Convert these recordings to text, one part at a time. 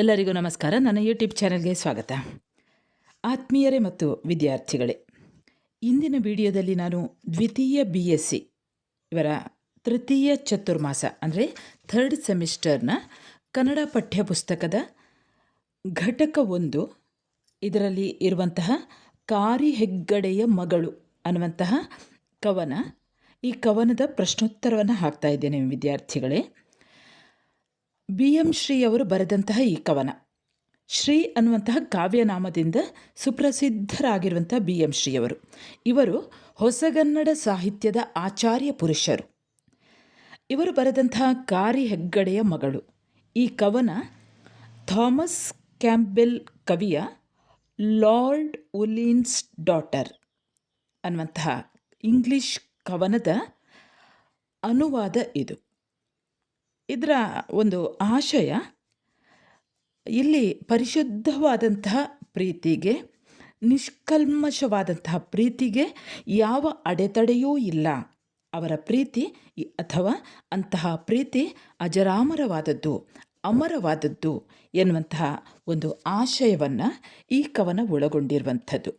ಎಲ್ಲರಿಗೂ ನಮಸ್ಕಾರ. ನನ್ನ ಯೂಟ್ಯೂಬ್ ಚಾನೆಲ್ಗೆ ಸ್ವಾಗತ. ಆತ್ಮೀಯರೇ ಮತ್ತು ವಿದ್ಯಾರ್ಥಿಗಳೇ, ಇಂದಿನ ವಿಡಿಯೋದಲ್ಲಿ ನಾನು ದ್ವಿತೀಯ ಬಿ ಎಸ್ ಸಿ ಇವರ ತೃತೀಯ ಚತುರ್ಮಾಸ, ಅಂದರೆ ಥರ್ಡ್ ಸೆಮಿಸ್ಟರ್ನ ಕನ್ನಡ ಪಠ್ಯಪುಸ್ತಕದ ಘಟಕ ಒಂದು. ಇದರಲ್ಲಿ ಇರುವಂತಹ ಕಾರಿ ಹೆಗ್ಗಡೆಯ ಮಗಳು ಅನ್ನುವಂತಹ ಕವನ. ಈ ಕವನದ ಪ್ರಶ್ನೋತ್ತರವನ್ನು ಹಾಕ್ತಾ ಇದ್ದೇನೆ ವಿದ್ಯಾರ್ಥಿಗಳೇ. ಬಿ ಎಂ ಶ್ರೀಯವರು ಬರೆದಂತಹ ಈ ಕವನ. ಶ್ರೀ ಅನ್ನುವಂತಹ ಕಾವ್ಯನಾಮದಿಂದ ಸುಪ್ರಸಿದ್ಧರಾಗಿರುವಂತಹ ಬಿ ಎಂ ಶ್ರೀಯವರು. ಇವರು ಹೊಸಗನ್ನಡ ಸಾಹಿತ್ಯದ ಆಚಾರ್ಯ ಪುರುಷರು. ಇವರು ಬರೆದಂತಹ ಕಾರಿ ಹೆಗ್ಗಡೆಯ ಮಗಳು. ಈ ಕವನ ಥಾಮಸ್ ಕ್ಯಾಂಪೆಲ್ ಕವಿಯ ಲಾರ್ಡ್ ಉಲೀನ್ಸ್ ಡಾಟರ್ ಅನ್ನುವಂತಹ ಇಂಗ್ಲಿಷ್ ಕವನದ ಅನುವಾದ ಇದು. ಇದರ ಒಂದು ಆಶಯ, ಇಲ್ಲಿ ಪರಿಶುದ್ಧವಾದಂತಹ ಪ್ರೀತಿಗೆ, ನಿಷ್ಕಲ್ಮಶವಾದಂತಹ ಪ್ರೀತಿಗೆ ಯಾವ ಅಡೆತಡೆಯೂ ಇಲ್ಲ. ಅವರ ಪ್ರೀತಿ ಅಥವಾ ಅಂತಹ ಪ್ರೀತಿ ಅಜರಾಮರವಾದದ್ದು, ಅಮರವಾದದ್ದು ಎನ್ನುವಂತಹ ಒಂದು ಆಶಯವನ್ನು ಈ ಕವನ ಒಳಗೊಂಡಿರುವಂಥದ್ದು.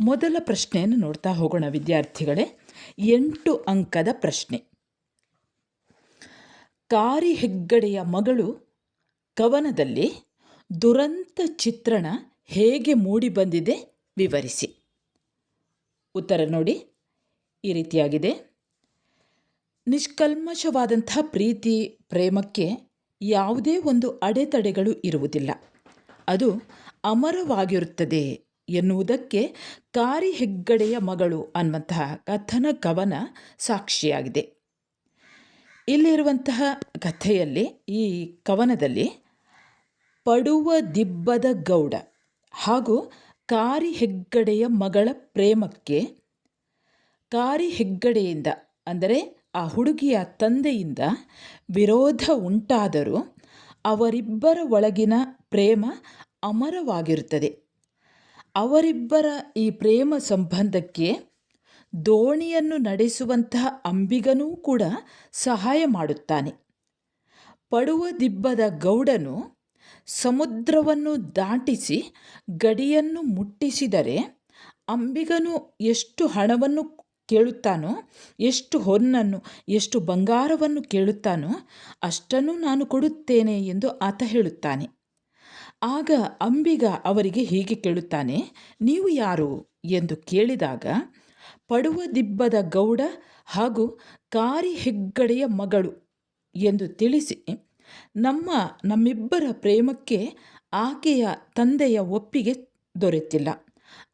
ಮೊದಲ ಪ್ರಶ್ನೆಯನ್ನು ನೋಡ್ತಾ ಹೋಗೋಣ ವಿದ್ಯಾರ್ಥಿಗಳೇ. ಎಂಟು ಅಂಕದ ಪ್ರಶ್ನೆ. ಕಾರಿ ಹೆಗ್ಗಡೆಯ ಮಗಳು ಕವನದಲ್ಲಿ ದುರಂತ ಚಿತ್ರಣ ಹೇಗೆ ಮೂಡಿಬಂದಿದೆ ವಿವರಿಸಿ. ಉತ್ತರ ನೋಡಿ. ಈ ರೀತಿಯಾಗಿದೆ. ನಿಷ್ಕಲ್ಮಶವಾದಂಥ ಪ್ರೀತಿ, ಪ್ರೇಮಕ್ಕೆ ಯಾವುದೇ ಒಂದು ಅಡೆತಡೆಗಳು ಇರುವುದಿಲ್ಲ. ಅದು ಅಮರವಾಗಿರುತ್ತದೆ ಎನ್ನುವುದಕ್ಕೆ ಕಾರಿ ಹೆಗ್ಗಡೆಯ ಮಗಳು ಅನ್ನುವಂತಹ ಕಥನ ಕವನ ಸಾಕ್ಷಿಯಾಗಿದೆ. ಇಲ್ಲಿರುವಂತಹ ಕಥೆಯಲ್ಲಿ, ಈ ಕವನದಲ್ಲಿ ಪಡುವ ದಿಬ್ಬದ ಗೌಡ ಹಾಗೂ ಕಾರಿ ಹೆಗ್ಗಡೆಯ ಮಗಳ ಪ್ರೇಮಕ್ಕೆ ಕಾರಿ ಹೆಗ್ಗಡೆಯಿಂದ ಅಂದರೆ ಆ ಹುಡುಗಿಯ ತಂದೆಯಿಂದ ವಿರೋಧ ಉಂಟಾದರೂ ಅವರಿಬ್ಬರ ಒಳಗಿನ ಪ್ರೇಮ ಅಮರವಾಗಿರುತ್ತದೆ. ಅವರಿಬ್ಬರ ಈ ಪ್ರೇಮ ಸಂಬಂಧಕ್ಕೆ ದೋಣಿಯನ್ನು ನಡೆಸುವಂತಹ ಅಂಬಿಗನೂ ಕೂಡ ಸಹಾಯ ಮಾಡುತ್ತಾನೆ. ಪಡುವ ದಿಬ್ಬದ ಗೌಡನು ಸಮುದ್ರವನ್ನು ದಾಟಿಸಿ ಗಡಿಯನ್ನು ಮುಟ್ಟಿಸಿದರೆ ಅಂಬಿಗನು ಎಷ್ಟು ಹಣವನ್ನು ಕೇಳುತ್ತಾನೋ, ಎಷ್ಟು ಹೊನ್ನನ್ನು, ಎಷ್ಟು ಬಂಗಾರವನ್ನು ಕೇಳುತ್ತಾನೋ ಅಷ್ಟನ್ನು ನಾನು ಕೊಡುತ್ತೇನೆ ಎಂದು ಆತ ಹೇಳುತ್ತಾನೆ. ಆಗ ಅಂಬಿಗ ಅವರಿಗೆ ಹೀಗೆ ಕೇಳುತ್ತಾನೆ, ನೀವು ಯಾರು? ಎಂದು ಕೇಳಿದಾಗ ಪಡುವ ದಿಬ್ಬದ ಗೌಡ ಹಾಗೂ ಕಾರಿ ಹೆಗ್ಗಡೆಯ ಮಗಳು ಎಂದು ತಿಳಿಸಿ ನಮ್ಮ ನಮ್ಮಿಬ್ಬರ ಪ್ರೇಮಕ್ಕೆ ಆಕೆಯ ತಂದೆಯ ಒಪ್ಪಿಗೆ ದೊರೆತಿಲ್ಲ.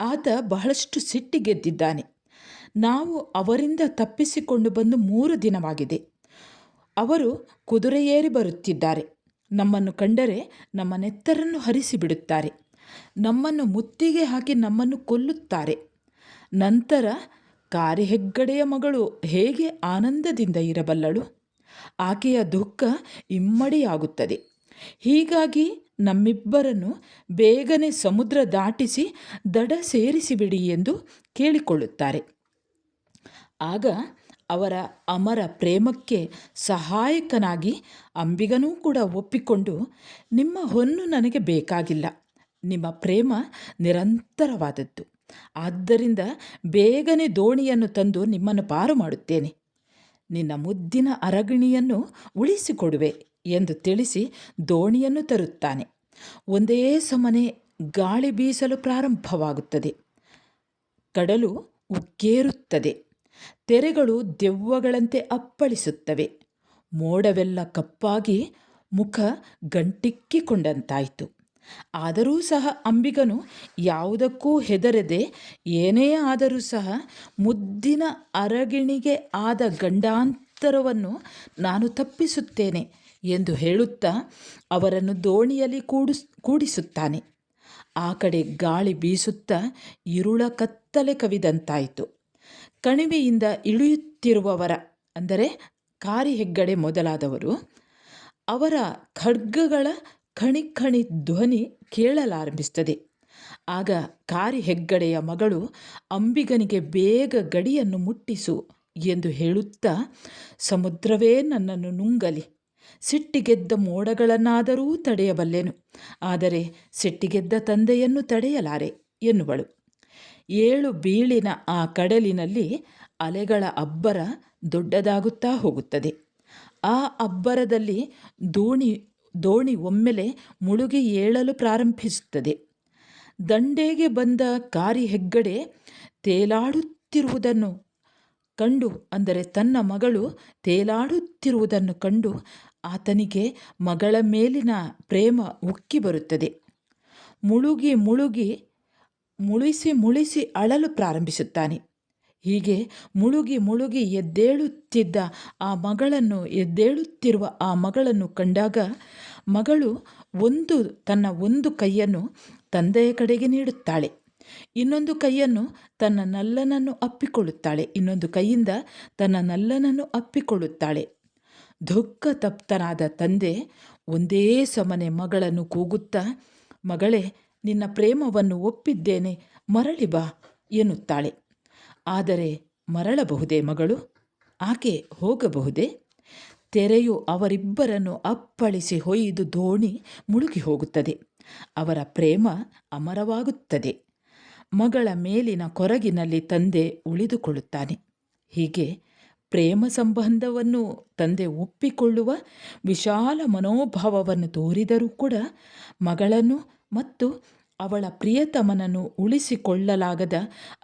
ಆತ ಬಹಳಷ್ಟು ಸಿಟ್ಟಿಗೆದ್ದಿದ್ದಾನೆ ನಾವು ಅವರಿಂದ ತಪ್ಪಿಸಿಕೊಂಡು ಬಂದು ಮೂರು ದಿನವಾಗಿದೆ. ಅವರು ಕುದುರೆಯೇರಿ ಬರುತ್ತಿದ್ದಾರೆ. ನಮ್ಮನ್ನು ಕಂಡರೆ ನಮ್ಮ ನೆತ್ತರನ್ನು ಹರಿಸಿಬಿಡುತ್ತಾರೆ. ನಮ್ಮನ್ನು ಮುತ್ತಿಗೆ ಹಾಕಿ ನಮ್ಮನ್ನು ಕೊಲ್ಲುತ್ತಾರೆ. ನಂತರ ಕಾರಿ ಹೆಗ್ಗಡೆಯ ಮಗಳು ಹೇಗೆ ಆನಂದದಿಂದ ಇರಬಲ್ಲಳು? ಆಕೆಯ ದುಃಖ ಇಮ್ಮಡಿಯಾಗುತ್ತದೆ. ಹೀಗಾಗಿ ನಮ್ಮಿಬ್ಬರನ್ನು ಬೇಗನೆ ಸಮುದ್ರ ದಾಟಿಸಿ ದಡ ಸೇರಿಸಿಬಿಡಿ ಎಂದು ಕೇಳಿಕೊಳ್ಳುತ್ತಾರೆ. ಆಗ ಅವರ ಅಮರ ಪ್ರೇಮಕ್ಕೆ ಸಹಾಯಕನಾಗಿ ಅಂಬಿಗನೂ ಕೂಡ ಒಪ್ಪಿಕೊಂಡು, ನಿಮ್ಮ ಹೊನ್ನು ನನಗೆ ಬೇಕಾಗಿಲ್ಲ. ನಿಮ್ಮ ಪ್ರೇಮ ನಿರಂತರವಾದದ್ದು. ಆದ್ದರಿಂದ ಬೇಗನೆ ದೋಣಿಯನ್ನು ತಂದು ನಿಮ್ಮನ್ನು ಪಾರು ಮಾಡುತ್ತೇನೆ. ನಿನ್ನ ಮುದ್ದಿನ ಅರಗಿಣಿಯನ್ನು ಉಳಿಸಿಕೊಡುವೆ ಎಂದು ತಿಳಿಸಿ ದೋಣಿಯನ್ನು ತರುತ್ತಾನೆ. ಒಂದೇ ಸಮನೆ ಗಾಳಿ ಬೀಸಲು ಪ್ರಾರಂಭವಾಗುತ್ತದೆ. ಕಡಲು ಉಕ್ಕೇರುತ್ತದೆ. ತೆರೆಗಳು ದೆವ್ವಗಳಂತೆ ಅಪ್ಪಳಿಸುತ್ತವೆ. ಮೋಡವೆಲ್ಲ ಕಪ್ಪಾಗಿ ಮುಖ ಗಂಟಿಕ್ಕಿಕೊಂಡಂತಾಯಿತು. ಆದರೂ ಸಹ ಅಂಬಿಗನು ಯಾವುದಕ್ಕೂ ಹೆದರದೆ ಏನೇ ಆದರೂ ಸಹ ಮುದ್ದಿನ ಅರಗಿಣಿಗೆ ಆದ ಗಂಡಾಂತರವನ್ನು ನಾನು ತಪ್ಪಿಸುತ್ತೇನೆ ಎಂದು ಹೇಳುತ್ತಾ ಅವರನ್ನು ದೋಣಿಯಲ್ಲಿ ಕೂಡಿಸ್, ಕೂಡಿಸುತ್ತಾನೆ. ಆ ಕಡೆ ಗಾಳಿ ಬೀಸುತ್ತಾ ಇರುಳ ಕತ್ತಲೆ ಕವಿದಂತಾಯಿತು. ಕಣಿವೆಯಿಂದ ಇಳಿಯುತ್ತಿರುವವರ, ಅಂದರೆ ಕಾರಿ ಹೆಗ್ಗಡೆ ಮೊದಲಾದವರು, ಅವರ ಖಡ್ಗಗಳ ಖಣಿ ಖಣಿ ಧ್ವನಿ ಕೇಳಲಾರಂಭಿಸುತ್ತದೆ. ಆಗ ಕಾರಿ ಹೆಗ್ಗಡೆಯ ಮಗಳು ಅಂಬಿಗನಿಗೆ ಬೇಗ ಗಡಿಯನ್ನು ಮುಟ್ಟಿಸು ಎಂದು ಹೇಳುತ್ತಾ, ಸಮುದ್ರವೇ ನನ್ನನ್ನು ನುಂಗಲಿ, ಸಿಟ್ಟಿಗೆದ್ದ ಮೋಡಗಳನ್ನಾದರೂ ತಡೆಯಬಲ್ಲೆನು, ಆದರೆ ಸಿಟ್ಟಿಗೆದ್ದ ತಂದೆಯನ್ನು ತಡೆಯಲಾರೆ ಎನ್ನುವಳು. ಏಳು ಬೀಳಿನ ಆ ಕಡಲಿನಲ್ಲಿ ಅಲೆಗಳ ಅಬ್ಬರ ದೊಡ್ಡದಾಗುತ್ತಾ ಹೋಗುತ್ತದೆ. ಆ ಅಬ್ಬರದಲ್ಲಿ ದೋಣಿ ದೋಣಿ ಒಮ್ಮೆಲೆ ಮುಳುಗಿ ಏಳಲು ಪ್ರಾರಂಭಿಸುತ್ತದೆ. ದಂಡೆಗೆ ಬಂದ ಕಾರಿ ಹೆಗ್ಗಡೆ ತೇಲಾಡುತ್ತಿರುವುದನ್ನು ಕಂಡು, ಅಂದರೆ ತನ್ನ ಮಗಳು ತೇಲಾಡುತ್ತಿರುವುದನ್ನು ಕಂಡು ಆತನಿಗೆ ಮಗಳ ಮೇಲಿನ ಪ್ರೇಮ ಉಕ್ಕಿ ಬರುತ್ತದೆ. ಮುಳುಗಿ ಮುಳುಗಿ ಮುಳಿಸಿ ಮುಳಿಸಿ ಅಳಲು ಪ್ರಾರಂಭಿಸುತ್ತಾನೆ. ಹೀಗೆ ಮುಳುಗಿ ಮುಳುಗಿ ಎದ್ದೇಳುತ್ತಿದ್ದ ಆ ಮಗಳನ್ನು, ಎದ್ದೇಳುತ್ತಿರುವ ಆ ಮಗಳನ್ನು ಕಂಡಾಗ ಮಗಳು ಒಂದು ತನ್ನ ಒಂದು ಕೈಯನ್ನು ತಂದೆಯ ಕಡೆಗೆ ನೀಡುತ್ತಾಳೆ. ಇನ್ನೊಂದು ಕೈಯನ್ನು ತನ್ನ ನಲ್ಲನನ್ನು ಅಪ್ಪಿಕೊಳ್ಳುತ್ತಾಳೆ. ಇನ್ನೊಂದು ಕೈಯಿಂದ ತನ್ನ ನಲ್ಲನನ್ನು ಅಪ್ಪಿಕೊಳ್ಳುತ್ತಾಳೆ. ದುಃಖ ತಪ್ತನಾದ ತಂದೆ ಒಂದೇ ಸಮನೆ ಮಗಳನ್ನು ಕೂಗುತ್ತಾ, ಮಗಳೇ, ನಿನ್ನ ಪ್ರೇಮವನ್ನು ಒಪ್ಪಿದ್ದೇನೆ, ಮರಳಿ ಬಾ ಎನ್ನುತ್ತಾಳೆ. ಆದರೆ ಮರಳಬಹುದೇ ಮಗಳು? ಆಕೆ ಹೋಗಬಹುದೇ? ತೆರೆಯು ಅವರಿಬ್ಬರನ್ನು ಅಪ್ಪಳಿಸಿ ಹೊಯ್ದು ದೋಣಿ ಮುಳುಗಿ ಹೋಗುತ್ತದೆ. ಅವರ ಪ್ರೇಮ ಅಮರವಾಗುತ್ತದೆ. ಮಗಳ ಮೇಲಿನ ಕೊರಗಿನಲ್ಲಿ ತಂದೆ ಉಳಿದುಕೊಳ್ಳುತ್ತಾನೆ. ಹೀಗೆ ಪ್ರೇಮ ಸಂಬಂಧವನ್ನು ತಂದೆ ಒಪ್ಪಿಕೊಳ್ಳುವ ವಿಶಾಲ ಮನೋಭಾವವನ್ನು ತೋರಿದರೂ ಕೂಡ ಮಗಳನ್ನು ಮತ್ತು ಅವಳ ಪ್ರಿಯತಮನನ್ನು ಉಳಿಸಿಕೊಳ್ಳಲಾಗದ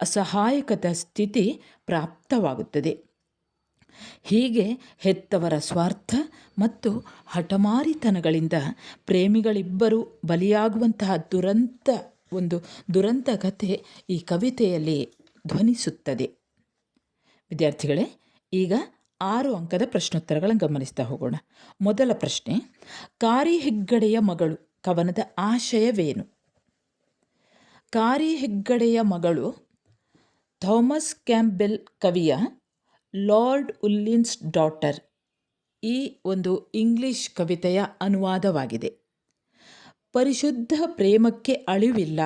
ಅಸಹಾಯಕದ ಸ್ಥಿತಿ ಪ್ರಾಪ್ತವಾಗುತ್ತದೆ. ಹೀಗೆ ಹೆತ್ತವರ ಸ್ವಾರ್ಥ ಮತ್ತು ಹಠಮಾರಿತನಗಳಿಂದ ಪ್ರೇಮಿಗಳಿಬ್ಬರು ಬಲಿಯಾಗುವಂತಹ ದುರಂತ, ಒಂದು ದುರಂತ ಕಥೆ ಈ ಕವಿತೆಯಲ್ಲಿ ಧ್ವನಿಸುತ್ತದೆ. ವಿದ್ಯಾರ್ಥಿಗಳೇ, ಈಗ ಆರು ಅಂಕದ ಪ್ರಶ್ನೋತ್ತರಗಳನ್ನು ಗಮನಿಸ್ತಾ ಹೋಗೋಣ. ಮೊದಲ ಪ್ರಶ್ನೆ ಕಾರಿ ಹೆಗ್ಗಡೆಯ ಮಗಳು ಕವನದ ಆಶಯವೇನು? ಕಾರಿ ಹೆಗ್ಗಡೆಯ ಮಗಳು ಥಾಮಸ್ ಕ್ಯಾಂಬೆಲ್ ಕವಿಯ ಲಾರ್ಡ್ ಉಲ್ಲಿನ್ಸ್ ಡಾಟರ್ ಈ ಒಂದು ಇಂಗ್ಲಿಷ್ ಕವಿತೆಯ ಅನುವಾದವಾಗಿದೆ. ಪರಿಶುದ್ಧ ಪ್ರೇಮಕ್ಕೆ ಅಳಿವಿಲ್ಲ,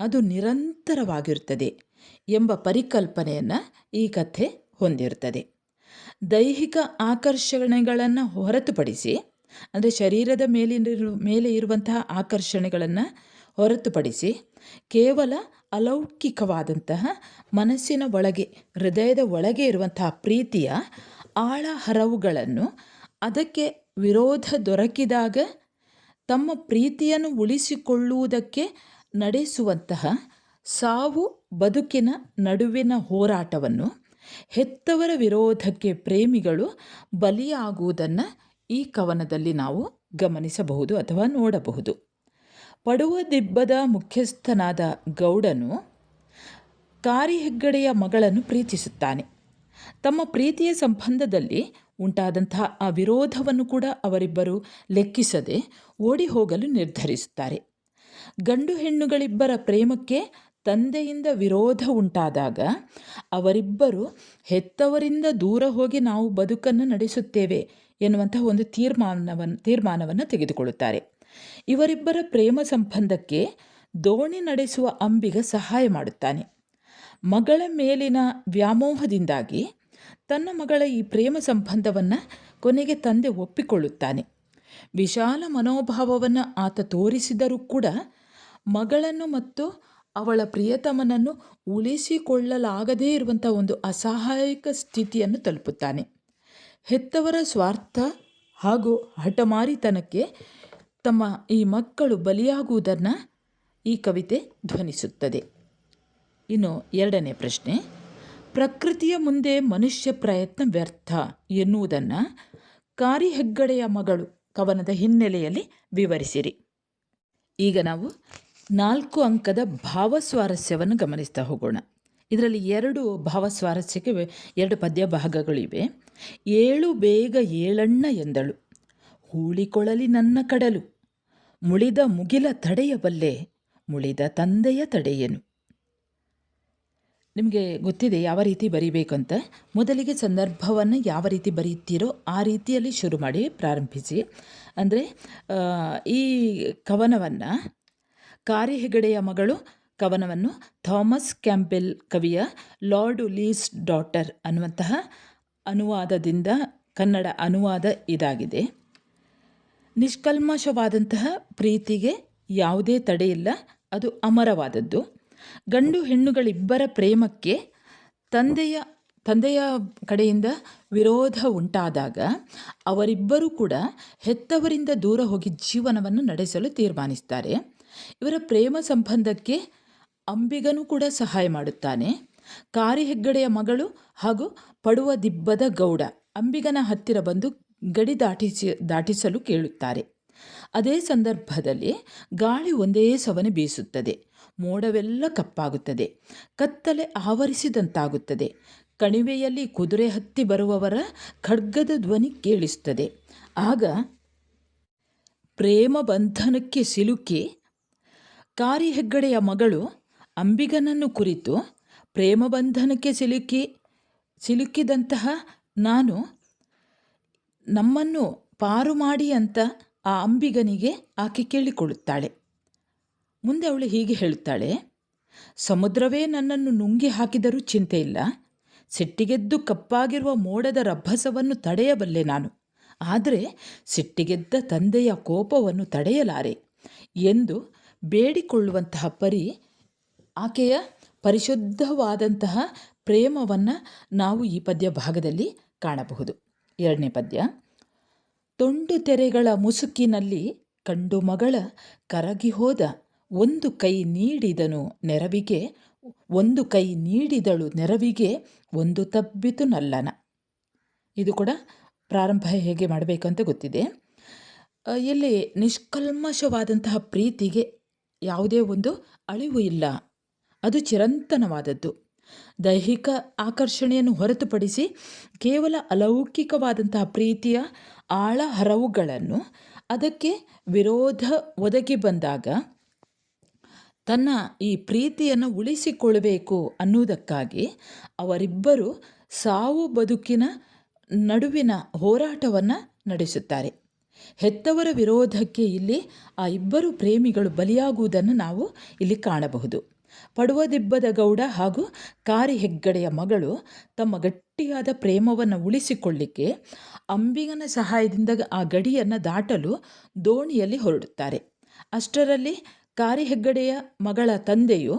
ಅದು ನಿರಂತರವಾಗಿರುತ್ತದೆ ಎಂಬ ಪರಿಕಲ್ಪನೆಯನ್ನು ಈ ಕಥೆ ಹೊಂದಿರುತ್ತದೆ. ದೈಹಿಕ ಆಕರ್ಷಣೆಗಳನ್ನು ಹೊರತುಪಡಿಸಿ, ಅಂದರೆ ಶರೀರದ ಮೇಲಿನ ಮೇಲೆ ಇರುವಂತಹ ಆಕರ್ಷಣೆಗಳನ್ನು ಹೊರತುಪಡಿಸಿ ಕೇವಲ ಅಲೌಕಿಕವಾದಂತಹ ಮನಸ್ಸಿನ ಒಳಗೆ, ಹೃದಯದ ಒಳಗೆ ಇರುವಂತಹ ಪ್ರೀತಿಯ ಆಳ ಹರವುಗಳನ್ನು ಅದಕ್ಕೆ ವಿರೋಧ ದೊರಕಿದಾಗ ತಮ್ಮ ಪ್ರೀತಿಯನ್ನು ಉಳಿಸಿಕೊಳ್ಳುವುದಕ್ಕೆ ನಡೆಸುವಂತಹ ಸಾವು ಬದುಕಿನ ನಡುವಿನ ಹೋರಾಟವನ್ನು ಹೆತ್ತವರ ವಿರೋಧಕ್ಕೆ ಪ್ರೇಮಿಗಳು ಬಲಿಯಾಗುವುದನ್ನು ಈ ಕವನದಲ್ಲಿ ನಾವು ಗಮನಿಸಬಹುದು ಅಥವಾ ನೋಡಬಹುದು. ಪಡುವ ದಿಬ್ಬದ ಮುಖ್ಯಸ್ಥನಾದ ಗೌಡನು ಕಾರಿ ಹೆಗ್ಗಡೆಯ ಮಗಳನ್ನು ಪ್ರೀತಿಸುತ್ತಾನೆ. ತಮ್ಮ ಪ್ರೀತಿಯ ಸಂಬಂಧದಲ್ಲಿ ಉಂಟಾದಂತಹ ಆ ವಿರೋಧವನ್ನು ಕೂಡ ಅವರಿಬ್ಬರು ಲೆಕ್ಕಿಸದೆ ಓಡಿ ಹೋಗಲು ನಿರ್ಧರಿಸುತ್ತಾರೆ. ಗಂಡು ಹೆಣ್ಣುಗಳಿಬ್ಬರ ಪ್ರೇಮಕ್ಕೆ ತಂದೆಯಿಂದ ವಿರೋಧ ಉಂಟಾದಾಗ ಅವರಿಬ್ಬರು ಹೆತ್ತವರಿಂದ ದೂರ ಹೋಗಿ ನಾವು ಬದುಕನ್ನು ನಡೆಸುತ್ತೇವೆ ಎನ್ನುವಂತಹ ಒಂದು ತೀರ್ಮಾನವನ್ನು ತೀರ್ಮಾನವನ್ನು ತೆಗೆದುಕೊಳ್ಳುತ್ತಾರೆ. ಇವರಿಬ್ಬರ ಪ್ರೇಮ ಸಂಬಂಧಕ್ಕೆ ದೋಣಿ ನಡೆಸುವ ಅಂಬಿಗ ಸಹಾಯ ಮಾಡುತ್ತಾನೆ. ಮಗಳ ಮೇಲಿನ ವ್ಯಾಮೋಹದಿಂದಾಗಿ ತನ್ನ ಮಗಳ ಈ ಪ್ರೇಮ ಸಂಬಂಧವನ್ನು ಕೊನೆಗೆ ತಂದೆ ಒಪ್ಪಿಕೊಳ್ಳುತ್ತಾನೆ. ವಿಶಾಲ ಮನೋಭಾವವನ್ನು ಆತ ತೋರಿಸಿದರೂ ಕೂಡ ಮಗಳನ್ನು ಮತ್ತು ಅವಳ ಪ್ರಿಯತಮನನ್ನು ಉಳಿಸಿಕೊಳ್ಳಲಾಗದೇ ಇರುವಂಥ ಒಂದು ಅಸಹಾಯಕ ಸ್ಥಿತಿಯನ್ನು ತಲುಪುತ್ತಾನೆ. ಹೆತ್ತವರ ಸ್ವಾರ್ಥ ಹಾಗೂ ಹಠಮಾರಿತನಕ್ಕೆ ತಮ್ಮ ಈ ಮಕ್ಕಳು ಬಲಿಯಾಗುವುದನ್ನು ಈ ಕವಿತೆ ಧ್ವನಿಸುತ್ತದೆ. ಇನ್ನು ಎರಡನೇ ಪ್ರಶ್ನೆ. ಪ್ರಕೃತಿಯ ಮುಂದೆ ಮನುಷ್ಯ ಪ್ರಯತ್ನ ವ್ಯರ್ಥ ಎನ್ನುವುದನ್ನು ಕಾರಿ ಹೆಗ್ಗಡೆಯ ಮಗಳು ಕವನದ ಹಿನ್ನೆಲೆಯಲ್ಲಿ ವಿವರಿಸಿರಿ. ಈಗ ನಾವು ನಾಲ್ಕು ಅಂಕದ ಭಾವಸ್ವಾರಸ್ಯವನ್ನು ಗಮನಿಸ್ತಾ ಹೋಗೋಣ. ಇದರಲ್ಲಿ ಎರಡು ಭಾವಸ್ವಾರಸ್ಯಕ್ಕೆ ಎರಡು ಪದ್ಯ ಭಾಗಗಳಿವೆ ಏಳು ಬೇಗ ಏಳಣ್ಣ ಎಂದಳು. ಹೂಳಿಕೊಳಲಿ ನನ್ನ ಕಡಲು. ಮುಳಿದ ಮುಗಿಲ ತಡೆಯಬಲ್ಲೆ ಮುಳಿದ ತಂದೆಯ ತಡೆಯನು. ನಿಮಗೆ ಗೊತ್ತಿದೆ ಯಾವ ರೀತಿ ಬರೀಬೇಕು ಅಂತ ಮೊದಲಿಗೆ ಸಂದರ್ಭವನ್ನು ಯಾವ ರೀತಿ ಬರೀತೀರೋ ಆ ರೀತಿಯಲ್ಲಿ ಶುರು ಮಾಡಿ ಪ್ರಾರಂಭಿಸಿ. ಅಂದರೆ ಈ ಕವನವನ್ನು ಕಾರಿ ಹೆಗಡೆಯ ಮಗಳು ಕವನವನ್ನು ಥಾಮಸ್ ಕ್ಯಾಂಪೆಲ್ ಕವಿಯ ಲಾರ್ಡ್ ಲೀಸ್ ಡಾಟರ್ ಅನ್ನುವಂತಹ ಅನುವಾದದಿಂದ ಕನ್ನಡ ಅನುವಾದ ಇದಾಗಿದೆ. ನಿಷ್ಕಲ್ಮಶವಾದಂತಹ ಪ್ರೀತಿಗೆ ಯಾವುದೇ ತಡೆಯಿಲ್ಲ ಅದು ಅಮರವಾದದ್ದು. ಗಂಡು ಹೆಣ್ಣುಗಳಿಬ್ಬರ ಪ್ರೇಮಕ್ಕೆ ತಂದೆಯ ತಂದೆಯ ಕಡೆಯಿಂದ ವಿರೋಧ ಉಂಟಾದಾಗ ಅವರಿಬ್ಬರೂ ಕೂಡ ಹೆತ್ತವರಿಂದ ದೂರ ಹೋಗಿ ಜೀವನವನ್ನು ನಡೆಸಲು ತೀರ್ಮಾನಿಸ್ತಾರೆ. ಇವರ ಪ್ರೇಮ ಸಂಬಂಧಕ್ಕೆ ಅಂಬಿಗನೂ ಕೂಡ ಸಹಾಯ ಮಾಡುತ್ತಾನೆ. ಕಾರಿ ಹೆಗ್ಗಡೆಯ ಮಗಳು ಹಾಗೂ ಪಡುವ ದಿಬ್ಬದ ಗೌಡ ಅಂಬಿಗನ ಹತ್ತಿರ ಬಂದು ಗಡಿ ದಾಟಿಸಿ, ದಾಟಿಸಲು ಕೇಳುತ್ತಾರೆ. ಅದೇ ಸಂದರ್ಭದಲ್ಲಿ ಗಾಳಿ ಒಂದೇ ಸವನೆ ಬೀಸುತ್ತದೆ. ಮೋಡವೆಲ್ಲ ಕಪ್ಪಾಗುತ್ತದೆ. ಕತ್ತಲೆ ಆವರಿಸಿದಂತಾಗುತ್ತದೆ. ಕಣಿವೆಯಲ್ಲಿ ಕುದುರೆ ಹತ್ತಿ ಬರುವವರ ಖಡ್ಗದ ಧ್ವನಿ ಕೇಳಿಸುತ್ತದೆ. ಆಗ ಪ್ರೇಮ ಬಂಧನಕ್ಕೆ ಸಿಲುಕಿ ಕಾರಿ ಹೆಗ್ಗಡೆಯ ಮಗಳು ಅಂಬಿಗನನ್ನು ಕುರಿತು ಪ್ರೇಮ ಬಂಧನಕ್ಕೆ ಸಿಲುಕಿ, ಸಿಲುಕಿದಂತಹ ನಾನು ನಮ್ಮನ್ನು ಪಾರು ಮಾಡಿ ಅಂತ ಆ ಅಂಬಿಗನಿಗೆ ಆಕೆ ಕೇಳಿಕೊಳ್ಳುತ್ತಾಳೆ. ಮುಂದೆ ಅವಳು ಹೀಗೆ ಹೇಳುತ್ತಾಳೆ, ಸಮುದ್ರವೇ ನನ್ನನ್ನು ನುಂಗಿ ಹಾಕಿದರೂ ಚಿಂತೆ ಇಲ್ಲ. ಸಿಟ್ಟಿಗೆದ್ದು ಕಪ್ಪಾಗಿರುವ ಮೋಡದ ರಭಸವನ್ನು ತಡೆಯಬಲ್ಲೆ ನಾನು. ಆದರೆ ಸಿಟ್ಟಿಗೆದ್ದ ತಂದೆಯ ಕೋಪವನ್ನು ತಡೆಯಲಾರೆ ಎಂದು ಬೇಡಿಕೊಳ್ಳುವಂತಹ ಪರಿ ಆಕೆಯ ಪರಿಶುದ್ಧವಾದಂತಹ ಪ್ರೇಮವನ್ನು ನಾವು ಈ ಪದ್ಯ ಭಾಗದಲ್ಲಿ ಕಾಣಬಹುದು. ಎರಡನೇ ಪದ್ಯ. ತೊಂಡು ತೆರೆಗಳ ಮುಸುಕಿನಲ್ಲಿ ಕಂಡು ಮಗಳ ಕರಗಿ ಹೋದ, ಒಂದು ಕೈ ನೀಡಿದನು ನೆರವಿಗೆ, ಒಂದು ಕೈ ನೀಡಿದಳು ನೆರವಿಗೆ, ಒಂದು ತಬ್ಬಿತು ನಲ್ಲನ. ಇದು ಕೂಡ ಪ್ರಾರಂಭ ಹೇಗೆ ಮಾಡಬೇಕು ಅಂತ ಗೊತ್ತಿದೆ. ಇಲ್ಲಿ ನಿಷ್ಕಲ್ಮಶವಾದಂತಹ ಪ್ರೀತಿಗೆ ಯಾವುದೇ ಒಂದು ಅಳಿವು ಇಲ್ಲ. ಅದು ಚಿರಂತನವಾದದ್ದು. ದೈಹಿಕ ಆಕರ್ಷಣೆಯನ್ನು ಹೊರತುಪಡಿಸಿ ಕೇವಲ ಅಲೌಕಿಕವಾದಂತಹ ಪ್ರೀತಿಯ ಆಳ ಹರವುಗಳನ್ನು ಅದಕ್ಕೆ ವಿರೋಧ ಒದಗಿ ಬಂದಾಗ ತನ್ನ ಈ ಪ್ರೀತಿಯನ್ನು ಉಳಿಸಿಕೊಳ್ಳಬೇಕು ಅನ್ನುವುದಕ್ಕಾಗಿ ಅವರಿಬ್ಬರು ಸಾವು ಬದುಕಿನ ನಡುವಿನ ಹೋರಾಟವನ್ನು ನಡೆಸುತ್ತಾರೆ. ಹೆತ್ತವರ ವಿರೋಧಕ್ಕೆ ಇಲ್ಲಿ ಆ ಇಬ್ಬರು ಪ್ರೇಮಿಗಳು ಬಲಿಯಾಗುವುದನ್ನು ನಾವು ಇಲ್ಲಿ ಕಾಣಬಹುದು. ಪಡುವದಿಬ್ಬದ ಗೌಡ ಹಾಗೂ ಕಾರಿ ಹೆಗ್ಗಡೆಯ ಮಗಳು ತಮ್ಮ ಗಟ್ಟಿಯಾದ ಪ್ರೇಮವನ್ನು ಉಳಿಸಿಕೊಳ್ಳಿಕ್ಕೆ ಅಂಬಿಗನ ಸಹಾಯದಿಂದ ಆ ಗಡಿಯನ್ನು ದಾಟಲು ದೋಣಿಯಲ್ಲಿ ಹೊರಡುತ್ತಾರೆ. ಅಷ್ಟರಲ್ಲಿ ಕಾರಿ ಹೆಗ್ಗಡೆಯ ಮಗಳ ತಂದೆಯು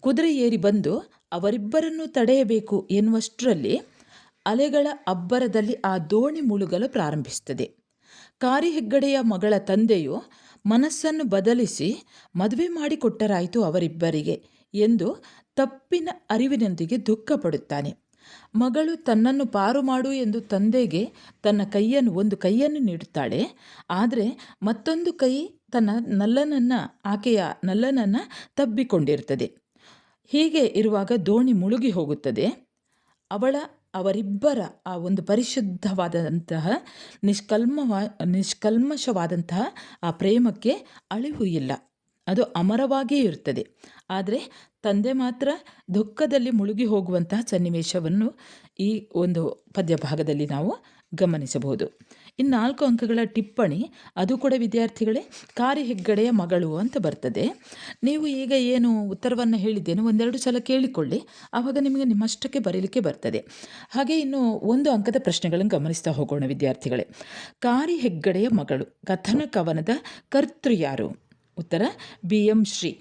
ಕುದುರೆ ಏರಿ ಬಂದು, ಅವರಿಬ್ಬರನ್ನು ತಡೆಯಬೇಕು ಎನ್ನುವಷ್ಟರಲ್ಲಿ ಅಲೆಗಳ ಅಬ್ಬರದಲ್ಲಿ ಆ ದೋಣಿ ಮುಳುಗಲು ಪ್ರಾರಂಭಿಸುತ್ತದೆ. ಕಾರಿ ಹೆಗ್ಗಡೆಯ ಮಗಳ ತಂದೆಯು ಮನಸ್ಸನ್ನು ಬದಲಿಸಿ ಮದುವೆ ಮಾಡಿಕೊಟ್ಟರಾಯಿತು ಅವರಿಬ್ಬರಿಗೆ ಎಂದು ತಪ್ಪಿನ ಅರಿವಿನೊಂದಿಗೆ ದುಃಖಪಡುತ್ತಾನೆ. ಮಗಳು ತನ್ನನ್ನು ಪಾರು ಮಾಡು ಎಂದು ತಂದೆಗೆ ತನ್ನ ಕೈಯನ್ನು, ಒಂದು ಕೈಯನ್ನು ನೀಡುತ್ತಾಳೆ. ಆದರೆ ಮತ್ತೊಂದು ಕೈ ತನ್ನ ನಲ್ಲನನ್ನು, ಆಕೆಯ ನಲ್ಲನನ್ನು ತಬ್ಬಿಕೊಂಡಿರುತ್ತದೆ. ಹೀಗೆ ಇರುವಾಗ ದೋಣಿ ಮುಳುಗಿ ಹೋಗುತ್ತದೆ. ಅವಳ ಅವರಿಬ್ಬರ ಆ ಒಂದು ಪರಿಶುದ್ಧವಾದಂತಹ ನಿಷ್ಕಲ್ಮವಾ, ನಿಷ್ಕಲ್ಮಶವಾದಂತಹ ಆ ಪ್ರೇಮಕ್ಕೆ ಅಳಿವು ಇಲ್ಲ. ಅದು ಅಮರವಾಗಿಯೇ ಇರುತ್ತದೆ. ಆದರೆ ತಂದೆ ಮಾತ್ರ ದುಃಖದಲ್ಲಿ ಮುಳುಗಿ ಹೋಗುವಂತಹ ಸನ್ನಿವೇಶವನ್ನು ಈ ಒಂದು ಪದ್ಯ ಭಾಗದಲ್ಲಿ ನಾವು ಗಮನಿಸಬಹುದು. ಇನ್ನು ನಾಲ್ಕು ಅಂಕಗಳ ಟಿಪ್ಪಣಿ, ಅದು ಕೂಡ ವಿದ್ಯಾರ್ಥಿಗಳೇ ಕಾರಿ ಹೆಗ್ಗಡೆಯ ಮಗಳು ಅಂತ ಬರ್ತದೆ. ನೀವು ಈಗ ಏನು ಉತ್ತರವನ್ನು ಹೇಳಿದ್ದೇನೆ ಒಂದೆರಡು ಸಲ ಕೇಳಿಕೊಳ್ಳಿ, ಆವಾಗ ನಿಮಗೆ ನಿಮ್ಮಷ್ಟಕ್ಕೆ ಬರೀಲಿಕ್ಕೆ ಬರ್ತದೆ. ಹಾಗೆ ಇನ್ನು ಒಂದು ಅಂಕದ ಪ್ರಶ್ನೆಗಳನ್ನು ಗಮನಿಸ್ತಾ ಹೋಗೋಣ ವಿದ್ಯಾರ್ಥಿಗಳೇ. ಕಾರಿ ಹೆಗ್ಗಡೆಯ ಮಗಳು, ಕಥನ ಕವನದ ಕರ್ತೃ ಯಾರು? ಉತ್ತರ, ಬಿ. ಎಂ. ಶ್ರೀ.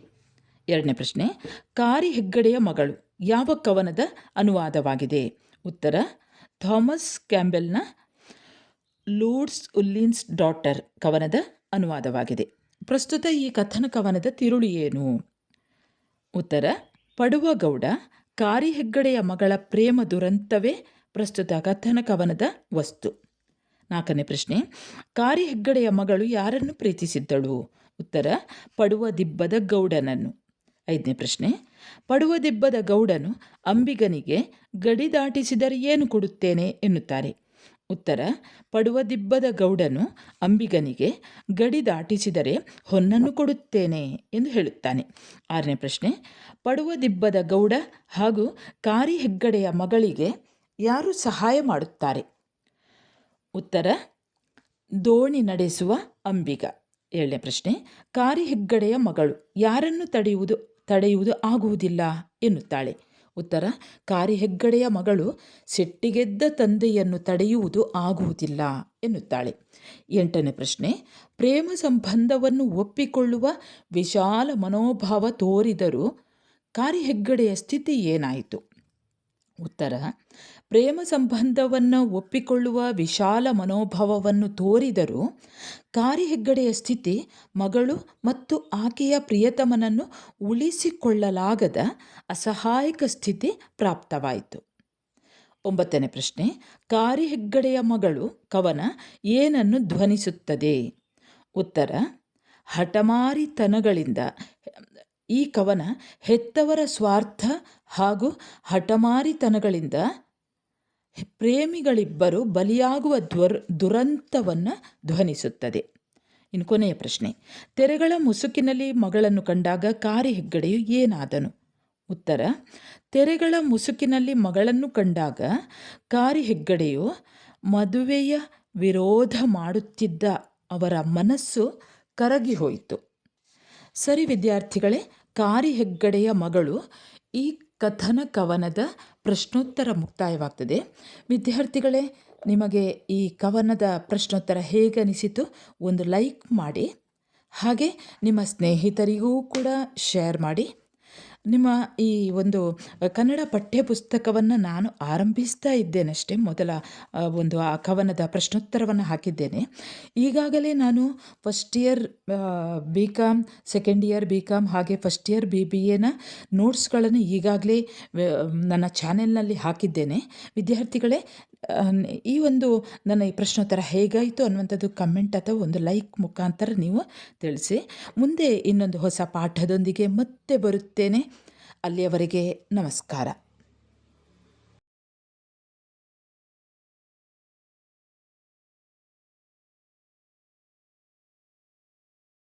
ಎರಡನೇ ಪ್ರಶ್ನೆ ಕಾರಿ ಹೆಗ್ಗಡೆಯ ಮಗಳು, ಯಾವ ಕವನದ ಅನುವಾದವಾಗಿದೆ? ಉತ್ತರ, ಥಾಮಸ್ ಕ್ಯಾಂಬೆಲ್ನ ಲೂಡ್ಸ್ ಉಲ್ಲಿನ್ಸ್ ಡಾಟರ್ ಕವನದ ಅನುವಾದವಾಗಿದೆ. ಪ್ರಸ್ತುತ ಈ ಕಥನ ಕವನದ ತಿರುಳು ಏನು? ಉತ್ತರ, ಪಡುವಗೌಡ ಕಾರಿ ಹೆಗ್ಗಡೆಯ ಮಗಳ ಪ್ರೇಮ ದುರಂತವೇ ಪ್ರಸ್ತುತ ಕಥನ ಕವನದ ವಸ್ತು. ನಾಲ್ಕನೇ ಪ್ರಶ್ನೆ ಕಾರಿ ಹೆಗ್ಗಡೆಯ ಮಗಳು ಯಾರನ್ನು ಪ್ರೀತಿಸಿದ್ದಳು? ಉತ್ತರ, ಪಡುವ ದಿಬ್ಬದ ಗೌಡನನ್ನು. ಐದನೇ ಪ್ರಶ್ನೆ, ಪಡುವ ದಿಬ್ಬದ ಗೌಡನು ಅಂಬಿಗನಿಗೆ ಗಡಿ ದಾಟಿಸಿದರೆ ಏನು ಕೊಡುತ್ತೇನೆ ಎನ್ನುತ್ತಾರೆ. ಉತ್ತರ ಪಡುವದಿಬ್ಬದ ಗೌಡನು ಅಂಬಿಗನಿಗೆ ಗಡಿ ದಾಟಿಸಿದರೆ ಹೊನ್ನನ್ನು ಕೊಡುತ್ತೇನೆ ಎಂದು ಹೇಳುತ್ತಾನೆ. ಆರನೇ ಪ್ರಶ್ನೆ ಪಡುವದಿಬ್ಬದ ಗೌಡ ಹಾಗೂ ಕಾರಿ ಹೆಗ್ಗಡೆಯ ಮಗಳಿಗೆ ಯಾರು ಸಹಾಯ ಮಾಡುತ್ತಾರೆ? ಉತ್ತರ, ದೋಣಿ ನಡೆಸುವ ಅಂಬಿಗ. ಏಳನೇ ಪ್ರಶ್ನೆ, ಕಾರಿ ಹೆಗ್ಗಡೆಯ ಮಗಳು ಯಾರನ್ನು ತಡೆಯುವುದು ತಡೆಯುವುದು ಆಗುವುದಿಲ್ಲ ಎನ್ನುತ್ತಾಳೆ. ಉತ್ತರ ಕಾರಿ ಹೆಗ್ಗಡೆಯ ಮಗಳು ಸಿಟ್ಟಿಗೆದ್ದ ತಂದೆಯನ್ನು ತಡೆಯುವುದು ಆಗುವುದಿಲ್ಲ ಎನ್ನುತ್ತಾಳೆ. ಎಂಟನೇ ಪ್ರಶ್ನೆ, ಪ್ರೇಮ ಸಂಬಂಧವನ್ನು ಒಪ್ಪಿಕೊಳ್ಳುವ ವಿಶಾಲ ಮನೋಭಾವ ತೋರಿದರೂ ಕಾರಿ ಹೆಗ್ಗಡೆಯ ಸ್ಥಿತಿ ಏನಾಯಿತು? ಉತ್ತರ ಪ್ರೇಮ ಸಂಬಂಧವನ್ನು ಒಪ್ಪಿಕೊಳ್ಳುವ ವಿಶಾಲ ಮನೋಭಾವವನ್ನು ತೋರಿದರೂ ಕಾರಿ ಹೆಗ್ಗಡೆಯ ಸ್ಥಿತಿ ಮಗಳು ಮತ್ತು ಆಕೆಯ ಪ್ರಿಯತಮನನ್ನು ಉಳಿಸಿಕೊಳ್ಳಲಾಗದ ಅಸಹಾಯಕ ಸ್ಥಿತಿ ಪ್ರಾಪ್ತವಾಯಿತು. ಒಂಬತ್ತನೇ ಪ್ರಶ್ನೆ ಕಾರಿ ಹೆಗ್ಗಡೆಯ ಮಗಳು ಕವನ ಏನನ್ನು ಧ್ವನಿಸುತ್ತದೆ? ಉತ್ತರ, ಹಠಮಾರಿತನಗಳಿಂದ. ಈ ಕವನ ಹೆತ್ತವರ ಸ್ವಾರ್ಥ ಹಾಗೂ ಹಠಮಾರಿತನಗಳಿಂದ ಪ್ರೇಮಿಗಳಿಬ್ಬರು ಬಲಿಯಾಗುವ ದ್ವರ್ ದುರಂತವನ್ನು ಧ್ವನಿಸುತ್ತದೆ. ಇನ್ನು ಕೊನೆಯ ಪ್ರಶ್ನೆ. ತೆರೆಗಳ ಮುಸುಕಿನಲ್ಲಿ ಮಗಳನ್ನು ಕಂಡಾಗ ಕಾರಿ ಹೆಗ್ಗಡೆಯು ಏನಾದನು? ಉತ್ತರ. ತೆರೆಗಳ ಮುಸುಕಿನಲ್ಲಿ ಮಗಳನ್ನು ಕಂಡಾಗ ಕಾರಿ ಹೆಗ್ಗಡೆಯು ಮದುವೆಯ ವಿರೋಧ ಮಾಡುತ್ತಿದ್ದ ಅವರ ಮನಸ್ಸು ಕರಗಿ ಹೋಯಿತು. ಸರಿ ವಿದ್ಯಾರ್ಥಿಗಳೇ, ಕಾರಿ ಹೆಗ್ಗಡೆಯ ಮಗಳು ಈ ಕಥನ ಕವನದ ಪ್ರಶ್ನೋತ್ತರ ಮುಕ್ತಾಯವಾಗ್ತದೆ. ವಿದ್ಯಾರ್ಥಿಗಳೇ, ನಿಮಗೆ ಈ ಕವನದ ಪ್ರಶ್ನೋತ್ತರ ಹೇಗನಿಸಿತು ಒಂದು ಲೈಕ್ ಮಾಡಿ. ಹಾಗೆ ನಿಮ್ಮ ಸ್ನೇಹಿತರಿಗೂ ಕೂಡ ಶೇರ್ ಮಾಡಿ. ನಿಮ್ಮ ಈ ಒಂದು ಕನ್ನಡ ಪಠ್ಯಪುಸ್ತಕವನ್ನು ನಾನು ಆರಂಭಿಸ್ತಾ ಇದ್ದೇನಷ್ಟೇ ಮೊದಲ ಒಂದು ಆ ಕವನದ ಪ್ರಶ್ನೋತ್ತರವನ್ನು ಹಾಕಿದ್ದೇನೆ. ಈಗಾಗಲೇ ನಾನು first year B com second year B com ಹಾಗೆ ಫಸ್ಟ್ ಇಯರ್ ಬಿ ಬಿ ಎನ ನೋಟ್ಸ್ಗಳನ್ನು ಈಗಾಗಲೇ ನನ್ನ ಚಾನೆಲ್ನಲ್ಲಿ ಹಾಕಿದ್ದೇನೆ. ವಿದ್ಯಾರ್ಥಿಗಳೇ ಈ ಒಂದು ನನ್ನ ಈ ಪ್ರಶ್ನೋತ್ತರ ಹೇಗಾಯಿತು ಅನ್ನುವಂಥದ್ದು ಕಮೆಂಟ್ ಅಥವಾ ಒಂದು ಲೈಕ್ ಮುಖಾಂತರ ನೀವು ತಿಳಿಸಿ. ಮುಂದೆ ಇನ್ನೊಂದು ಹೊಸ ಪಾಠದೊಂದಿಗೆ ಮತ್ತೆ ಬರುತ್ತೇನೆ. ಅಲ್ಲಿಯವರೆಗೆ ನಮಸ್ಕಾರ.